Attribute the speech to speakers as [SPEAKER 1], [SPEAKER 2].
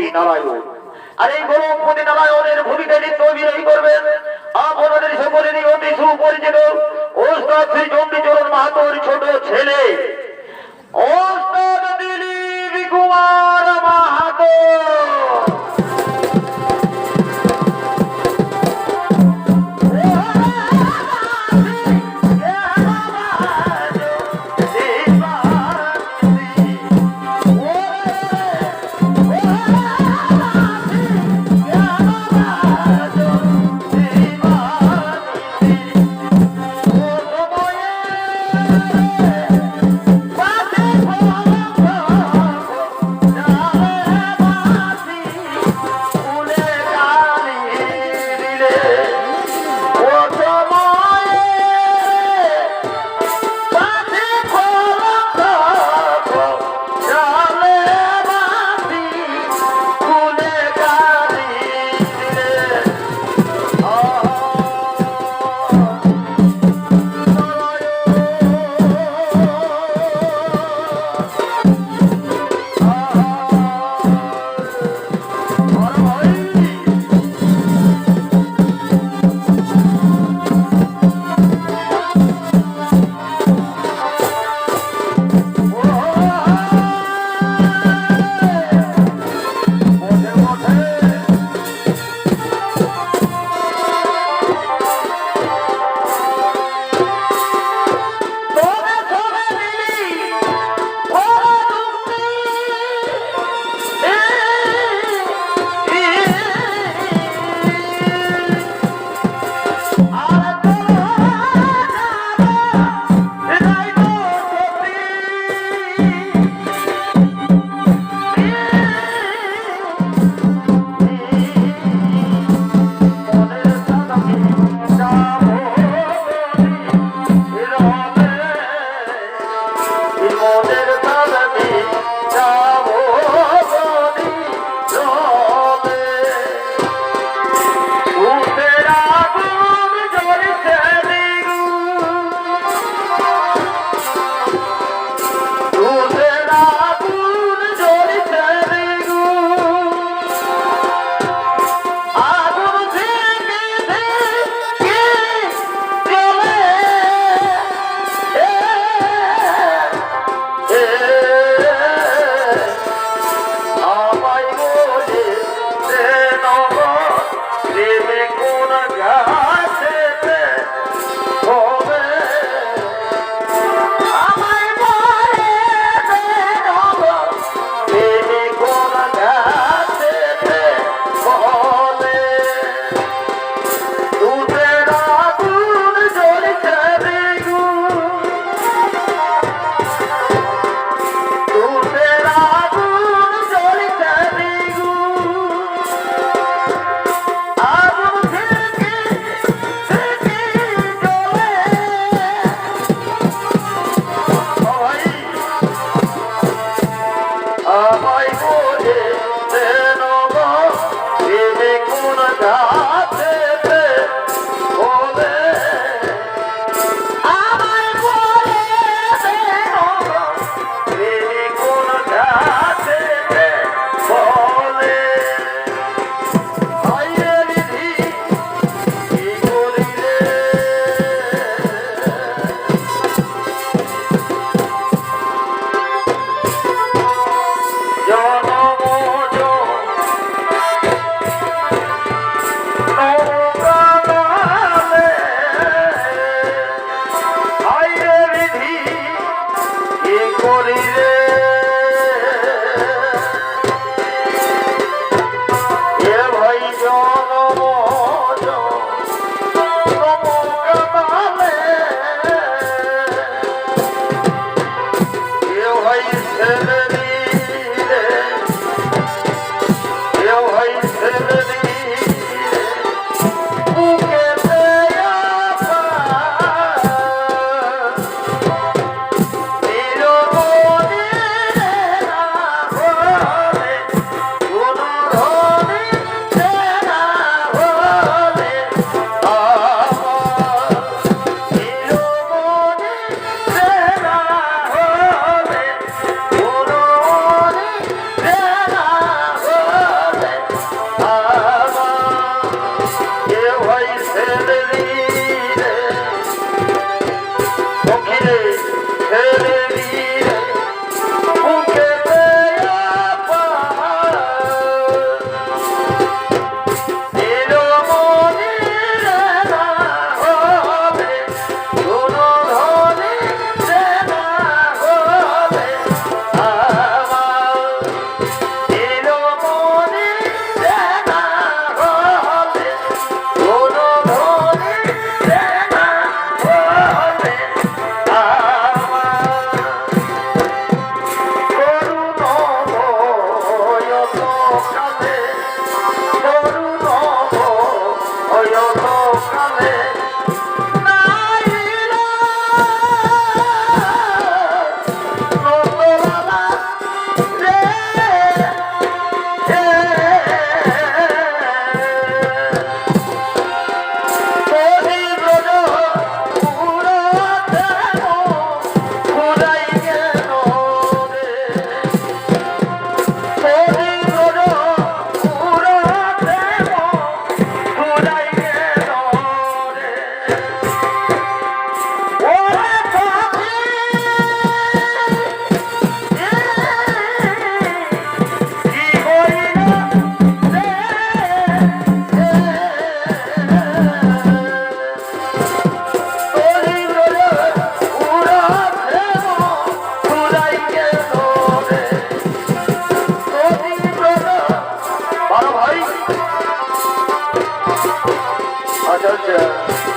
[SPEAKER 1] গণপতি নারায়ণ। আর এই গণপতি নারায়ণের ভূমিকা নৃত্য করবেন আপনাদের সকলেরই অতি সুপরিচিত ওস্তাদ শ্রী চণ্ডীচরণ মাহাতোর ছোট ছেলে। ওস্তাদ দিলীপ কুমার মাহাতো। Yeah.